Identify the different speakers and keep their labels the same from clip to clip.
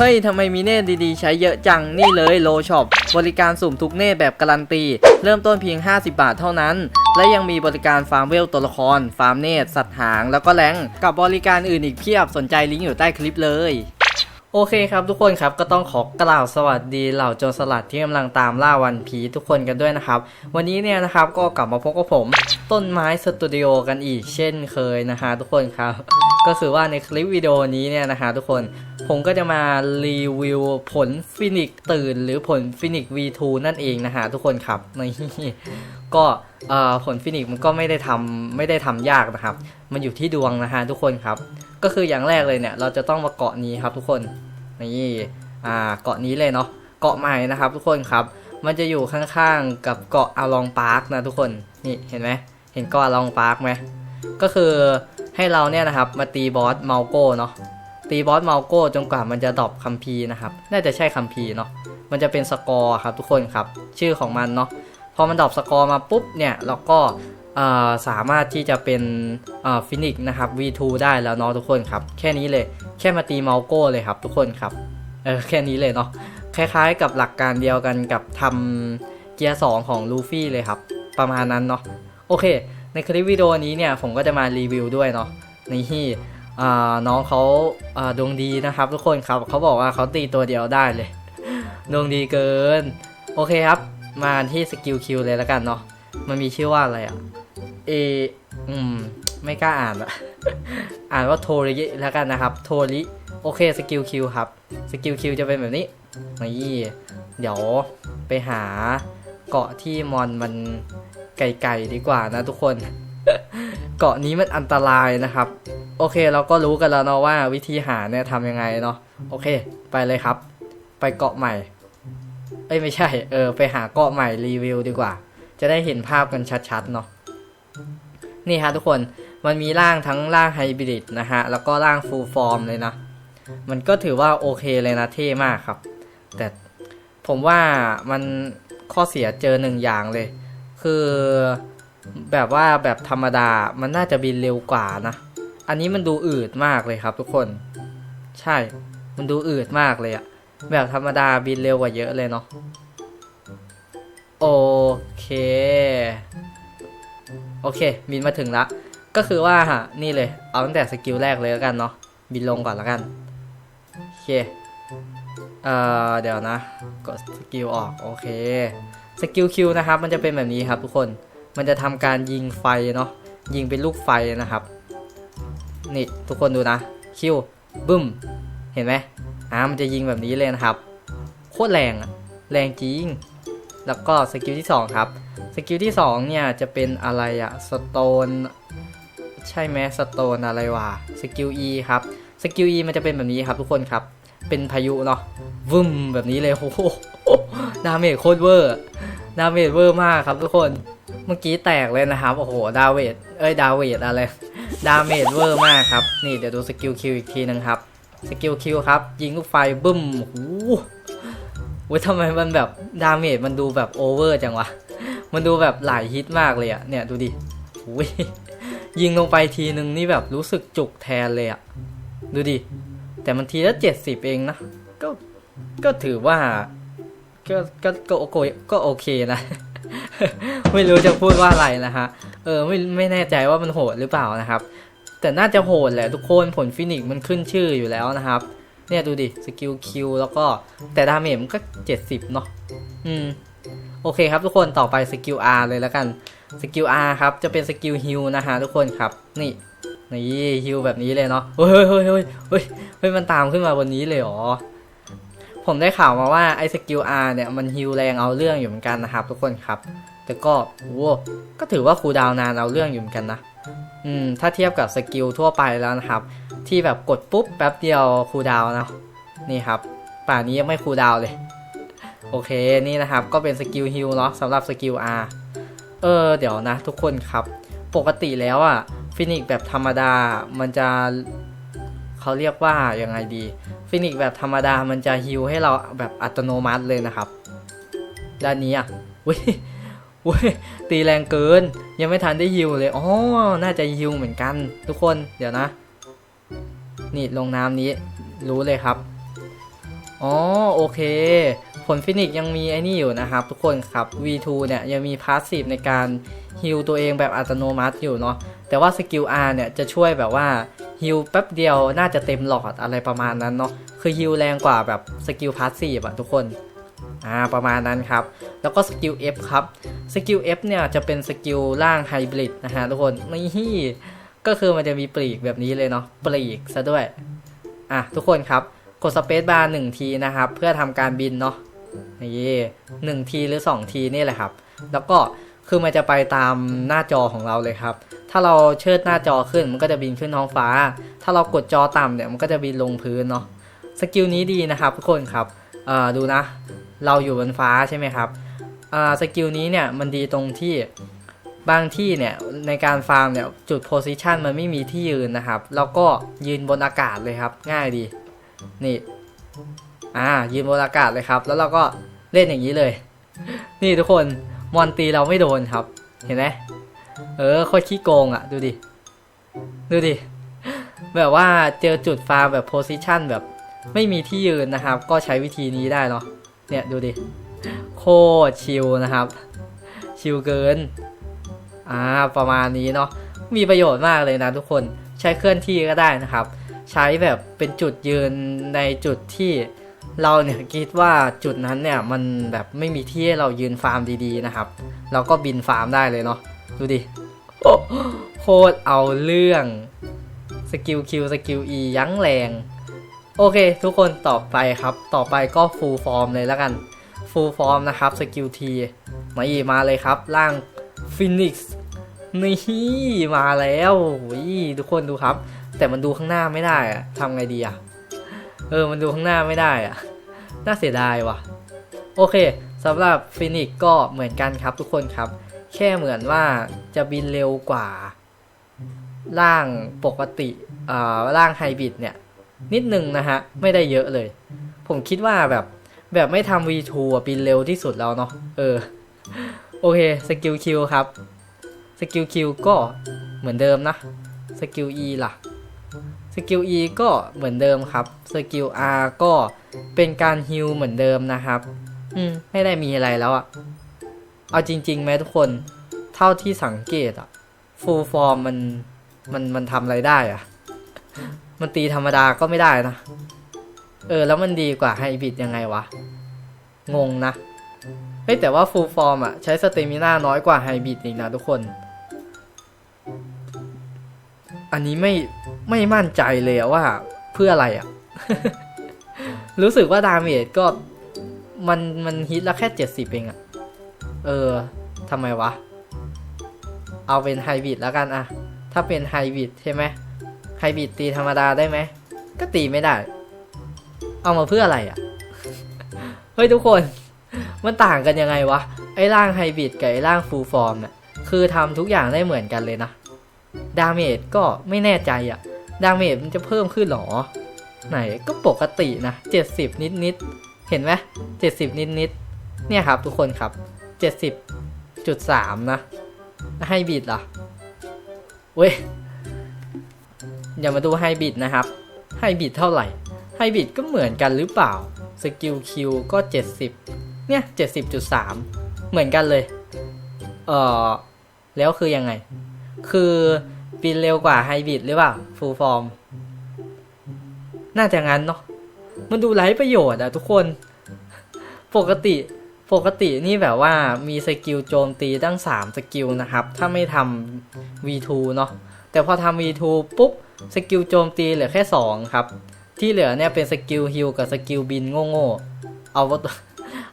Speaker 1: เฮ้ยทำไมมีเนตดีๆ ใช้เยอะจังนี่เลยโลช็อปบริการสุ่มทุกเนตแบบการันตี เริ่มต้นเพียง 50 บาทเท่านั้น และยังมีบริการฟาร์มเวลตัวละคร ฟาร์มเนตสัตว์หาง แล้วก็แรงกับบริการอื่นอีกเพียบสนใจลิงก์อยู่ใต้คลิปเลยโอเคครับทุกคนครับก็ต้องขอกล่าวสวัสดีเหล่าโจรสลัดที่กำลังตามล่าวันผีทุกคนกันด้วยนะครับ วันนี้เนี่ยนะครับก็กลับมาพบกับผม ต้นไม้สตูดิโอกันอีกเช่นเคยนะฮะทุกคนครับก็คือว่าในคลิปวิดีโอนี้เนี่ยนะฮะทุกคนผมก็จะมารีวิวผลฟินิกตื่น หรือผลฟินิก V2 นั่นเองนะฮะทุกคนครับนี่ก็ผลฟินิกมันก็ไม่ได้ทำไม่ได้ทำยากนะครับ มันอยู่ที่ดวงนะฮะทุกคนครับ ก็คืออย่างแรกเลยเนี่ย เราจะต้องมาเกาะนี้ครับทุกคนนี่อ่าเกาะนี้เลยเนาะเกาะใหม่นะครับทุกคนครับ มันจะอยู่ข้างๆกับเกาะอาลองพาร์คนะทุกคนนี่เห็นไหมเห็นเกาะอาลองพาร์คไหมก็คือ ให้เราเนี่ยนะครับมาตีบอสเมาโก้เนาะตีบอสเมาโก้จนกว่ามันจะดรอปคัมภีนะครับ น่าจะใช่คัมภีเนาะมันจะเป็นสกอร์ครับทุกคนครับ ชื่อของมันเนาะพอมันดรอปสกอร์มาปุ๊บเนี่ยเราก็สามารถที่จะเป็นฟินิกนะครับ V2 ได้แล้วเนาะทุกคนครับ แค่นี้เลยแค่มาตีเมาโก้เลยครับ ทุกคนครับเออแค่นี้เลยเนาะคล้ายๆกับหลักการเดียวกันกับทำเกียร์สองของลูฟี่เลยครับ ประมาณนั้นเนาะโอเค ในคลิปวิดีโอนี้เนี่ยผมก็จะมารีวิวด้วยเนาะนี่น้องเขาาดวงดีนะครับ ทุกคนครับเขาบอกว่าเขาตีตัวเดียวได้เลยดวงดีเกิน โอเคครับ มาที่สกิลคิวเลยแล้วกันเนาะมันมีชื่อว่าอะไรอะเออืมไม่กล้าอ่านอะอ่านว่าโทริแล้วกันนะครับ โทริโอเคสกิลคิวครับสกิลคิวจะเป็นแบบนี้นี่เดี๋ยวไปหาเกาะที่มอนมัน ไกลๆดีกว่านะทุกคน เกาะนี้มันอันตรายนะครับ โอเคเราก็รู้กันแล้วเนาะว่าวิธีหาเนี่ยทำยังไงเนาะโอเค ไปเลยครับ ไปเกาะใหม่ เอ้ยไม่ใช่ เออ ไปหาเกาะใหม่รีวิวดีกว่า จะได้เห็นภาพกันชัดๆเนาะนี่ฮะทุกคนมันมีร่างทั้งร่างไฮบริดนะฮะ แล้วก็ร่างฟูลฟอร์มเลยนะ มันก็ถือว่าโอเคเลยนะเท่มากครับ แต่ผมว่ามันข้อเสียเจอหนึ่งอย่างเลย คือแบบว่าแบบธรรมดามันน่าจะบินเร็วกว่านะ อันนี้มันดูอืดมากเลยครับทุกคน ใช่ มันดูอืดมากเลยอะแบบธรรมดาบินเร็วกว่าเยอะเลยเนาะโอเค โอเค บินมาถึงละ ก็คือว่าฮะนี่เลย เอาตั้งแต่สกิลแรกเลยแล้วกันเนาะ บินลงก่อนแล้วกัน โอเค เอ่อ เดี๋ยวนะ กดสกิลออก โอเค สกิลคิวนะครับมันจะเป็นแบบนี้ครับทุกคนมันจะทำการยิงไฟเนาะยิงเป็นลูกไฟนะครับ นี่ทุกคนดูนะคิวบึ้มเห็นไหมอ่ามันจะยิงแบบนี้เลยนะครับ โคตรแรงแรงจริง แล้วก็สกิลที่2ครับสกิลที่2เนี่ยจะเป็นอะไรอะสโตนใช่ไหมสโตนอะไรวะสกิล E ครับสกิล E มันจะเป็นแบบนี้ครับทุกคนครับ เป็นพายุเนาะวึมแบบนี้เลยโอ้โหดาเมจโคตรเวอร์ ดาเมจเวอร์มากครับทุกคน เมื่อกี้แตกเลยนะครับ โอ้โห ดาเวดเอ้ย ดาเวดอะไร ดาเมจเวอร์มากครับ นี่เดี๋ยวดูสกิลคิวอีกทีนึงครับ สกิลคิวครับ ยิงลูกไฟบึ้มโอ้โหเว้ยทำไมมันแบบดาเมจมันดูแบบโอเวอร์จังวะ มันดูแบบหลายฮิตมากเลยอะเนี่ยดูดิอุ้ยยิงลงไปทีนึงนี่แบบรู้สึกจุกแทนเลยอะดูดิ แต่มันทีละเจ็ดสิบเองนะ ก็ ก็ถือว่า ก็ก็ก็โอเคก็โอเคนะ ไม่รู้จะพูดว่าอะไรนะฮะเออไม่ไม่แน่ใจว่ามันโหดหรือเปล่านะครับ แต่น่าจะโหดแหละทุกคนผลฟินิกมันขึ้นชื่ออยู่แล้วนะครับ เนี่ยดูดิสกิลคิวแล้วก็แต่ดาเมจมันก็ 70 เนาะอืมโอเคครับทุกคนต่อไปสกิล R เลยแล้วกันสกิล R ครับจะเป็นสกิลฮิลนะฮะทุกคนครับ นี่นี่ฮิลแบบนี้เลยเนาะเฮ้ยเฮ้ยเฮ้ยเฮ้ยเฮ้ยมันตามขึ้นมาบนนี้เลยเหรอ ผมได้ข่าวมาว่าไอ้สกิล R เนี่ยมันฮิลแรงเอาเรื่องอยู่เหมือนกันนะครับ ทุกคนครับ แต่ก็โอ้ก็ถือว่าคูลดาวนานเอาเรื่องอยู่เหมือนกันนะ อืม ถ้าเทียบกับสกิลทั่วไปแล้วนะครับ ที่แบบกดปุ๊บแป๊บเดียวคูลดาวนะนี่ครับ ป่านี้ยังไม่คูลดาวเลย โอเคนี่นะครับ ก็เป็นสกิลฮิลเนาะสำหรับสกิล R เออเดี๋ยวนะ ทุกคนครับ ปกติแล้วอะฟินิกแบบธรรมดามันจะ เขาเรียกว่ายังไงดีฟินิกแบบธรรมดามันจะฮิลให้เราแบบอัตโนมัติเลยนะครับ ด้านนี้อะว้ยเว้ยตีแรงเกิน ยังไม่ทันได้ฮิวเลยอ๋อน่าจะฮิวเหมือนกัน ทุกคนเดี๋ยวนะ นี่ลงน้ำนี้รู้เลยครับอ๋อโอเค ผลฟินิกยังมีไอ้นี่อยู่นะครับ ทุกคนครับ V2 เนี่ยยังมีพาสซีฟในการฮิลตัวเองแบบอัตโนมัติอยู่เนาะ แต่ว่าสกิล R เนี่ยจะช่วยแบบว่าฮิลแป๊บเดียวน่าจะเต็มหลอดอะไรประมาณนั้นเนาะคือฮิลแรงกว่าแบบสกิลพาสซีฟอะทุกคนอ่าประมาณนั้นครับ แล้วก็สกิล F ครับสกิล F เนี่ยจะเป็นสกิลล่างไฮบริดนะฮะทุกคนนี่ก็คือมันจะมีปลีกแบบนี้เลยเนาะปลีกซะด้วยอะทุกคนครับกดสเปซบาร์หนึ่งทีนะครับ เพื่อทำการบินเนาะนี่หนึ่งทีหรือสองทีนี่แหละครับ แล้วก็ คือมันจะไปตามหน้าจอของเราเลยครับ ถ้าเราเชิดหน้าจอขึ้นมันก็จะบินขึ้นท้องฟ้า ถ้าเรากดจอต่ำเนี่ยมันก็จะบินลงพื้นเนาะ สกิลนี้ดีนะครับทุกคนครับเอ่อดูนะ เราอยู่บนฟ้าใช่ไหมครับอ่าสกิลนี้เนี่ยมันดีตรงที่บางที่เนี่ยในการฟาร์มเนี่ยจุดโพซิชันมันไม่มีที่ยืนนะครับแล้วก็ยืนบนอากาศเลยครับ ง่ายดี นี่ อ่ายืนบนอากาศเลยครับ แล้วเราก็เล่นอย่างนี้เลย นี่ทุกคน มอนตีเราไม่โดนครับ เห็นไหมเออโคตรขี้โกงอะ ดูดิ ดูดิ แบบว่าเจอจุดฟาร์มแบบโพซิชันแบบไม่มีที่ยืนนะครับ ก็ใช้วิธีนี้ได้เนาะเนี่ยดูดิ โคตรชิลนะครับ ชิลเกิน อ่าประมาณนี้เนาะมีประโยชน์มากเลยนะทุกคนใช้เคลื่อนที่ก็ได้นะครับ ใช้แบบเป็นจุดยืนในจุดที่ เราเนี่ยคิดว่าจุดนั้นเนี่ยมันแบบไม่มีที่ให้เรายืนฟาร์มดีๆนะครับ เราก็บินฟาร์มได้เลยเนาะดูดิโอ้โคตรเอาเรื่องสกิลคิวสกิล E ยั้งแรง โอเค ทุกคนต่อไปครับ ต่อไปก็ฟูลฟอร์มเลยแล้วกันฟูลฟอร์มนะครับสกิลทีมาอีมาเลยครับร่างฟินิกซ์นี่มาแล้วทุกคนดูครับ แต่มันดูข้างหน้าไม่ได้อะทำไงดีอะ เออ มันดูข้างหน้าไม่ได้อะน่าเสียดายว่ะ โอเคสำหรับฟินิกก็เหมือนกันครับทุกคนครับ แค่เหมือนว่าจะบินเร็วกว่า ร่างปกติอ่าร่างไฮบริดเนี่ย นิดนึงนะฮะ ไม่ได้เยอะเลย ผมคิดว่าแบบแบบไม่ทำ V2 บินเร็วที่สุดแล้วเนาะเออ โอเคสกิลคิวครับสกิลคิวก็เหมือนเดิมนะสกิล E ล่ะ กิล E ก็เหมือนเดิมครับสกิล R ก็เป็นการฮิลเหมือนเดิมนะครับ อืม ไม่ได้มีอะไรแล้วอะเอาจริงๆไหมทุกคน เท่าที่สังเกตอะฟูลฟอร์มมันมันมันทำอะไรได้อะมันตีธรรมดาก็ไม่ได้นะ เออ แล้วมันดีกว่าไฮบริดยังไงวะ งงนะ เฮ้ยแต่ว่าฟูลฟอร์มอะใช้สเตมิน่าน้อยกว่าไฮบริดอีกนะทุกคน อันนี้ไม่ไม่มั่นใจเลยว่าเพื่ออะไรอะรู้สึกว่าดาเมจก็มันมันฮิตละแค่เจ็ดสิบเองอะเออทำไมวะ เอาเป็นไฮบริดแล้วกันอะถ้าเป็นไฮบริดใช่ไหมไฮบริดตีธรรมดาได้ไหม ก็ตีไม่ได้ เอามาเพื่ออะไรอะเฮ้ยทุกคน มันต่างกันยังไงวะ ไอ้ร่างไฮบริดกับไอ้ร่างฟูลฟอร์มเนี่ยคือทำทุกอย่างได้เหมือนกันเลยนะ ดาเมจก็ไม่แน่ใจอะดาเมจมันจะเพิ่มขึ้นหรอ ไหนก็ปกตินะ 70 นิดนิดเห็นไหม70นิดนิดเนี่ยครับทุกคนครับ70.3นะไฮบิดล่ะเว้ยอย่ามาดูไฮบิดนะครับไฮบิดเท่าไหร่ไฮบิดก็เหมือนกันหรือเปล่าสกิลคิวก็ 70 เนี่ย 70.3 เหมือนกันเลย เออแล้วคือยังไง คือ บินเร็วกว่าไฮบริดหรือเปล่าฟูลฟอร์ม น่าจะงั้นเนาะมันดูไร้ประโยชน์อะทุกคน ปกติปกตินี่แบบว่ามีสกิลโจมตีตั้ง 3 สกิลนะครับ ถ้าไม่ทำ V2 เนาะแต่พอทำ V2 ปุ๊บ สกิลโจมตีเหลือแค่ 2 ครับ ที่เหลือเนี่ยเป็นสกิลฮิลกับสกิลบินโง่ๆเอาว่า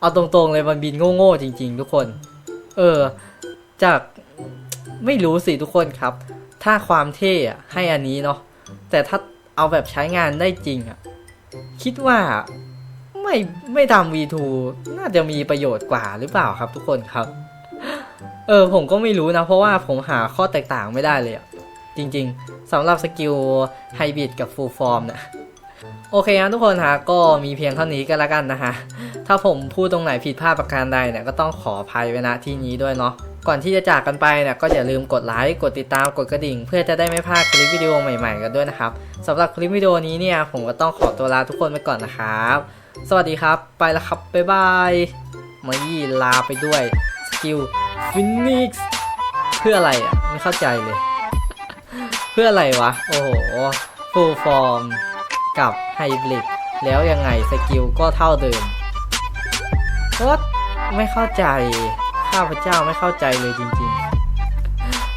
Speaker 1: เอาตรงๆเลยมันบินโง่ๆจริง ๆ ทุกคน เออ จากไม่รู้สิทุกคนครับ ถ้าความเท่อะให้อันนี้เนาะแต่ถ้าเอาแบบใช้งานได้จริงอะคิดว่าไม่ไม่ทำ V2 น่าจะมีประโยชน์กว่าหรือเปล่าครับทุกคนครับ เออผมก็ไม่รู้นะ เพราะว่าผมหาข้อแตกต่างไม่ได้เลยอะจริงๆสำหรับสกิลไฮบริดกับฟูลฟอร์มเนี่ยโอเคนะทุกคนฮะก็มีเพียงเท่านี้ก็แล้วกันนะฮะ ถ้าผมพูดตรงไหนผิดพลาดประการใดเนี่ยก็ต้องขออภัยไว้ณที่นี้ด้วยเนาะ ก่อนที่จะจากกันไปเนี่ยก็อย่าลืมกดไลค์กดติดตามกดกระดิ่ง เพื่อจะได้ไม่พลาดคลิปวิดีโอใหม่ๆกันด้วยนะครับสำหรับคลิปวิดีโอนี้เนี่ยผมก็ต้องขอตัวลาทุกคนไปก่อนนะครับ สวัสดีครับ ไปแล้วครับบ๊ายบายมายี่ลาไปด้วยสกิลฟินิกซ์เพื่ออะไรอะไม่เข้าใจเลย เพื่ออะไรวะ โอ้โหฟูลฟอร์มกับไฮบริดแล้วยังไงสกิลก็เท่าเดิม What? ไม่เข้าใจ ข้าพเจ้าไม่เข้าใจเลยจริงๆ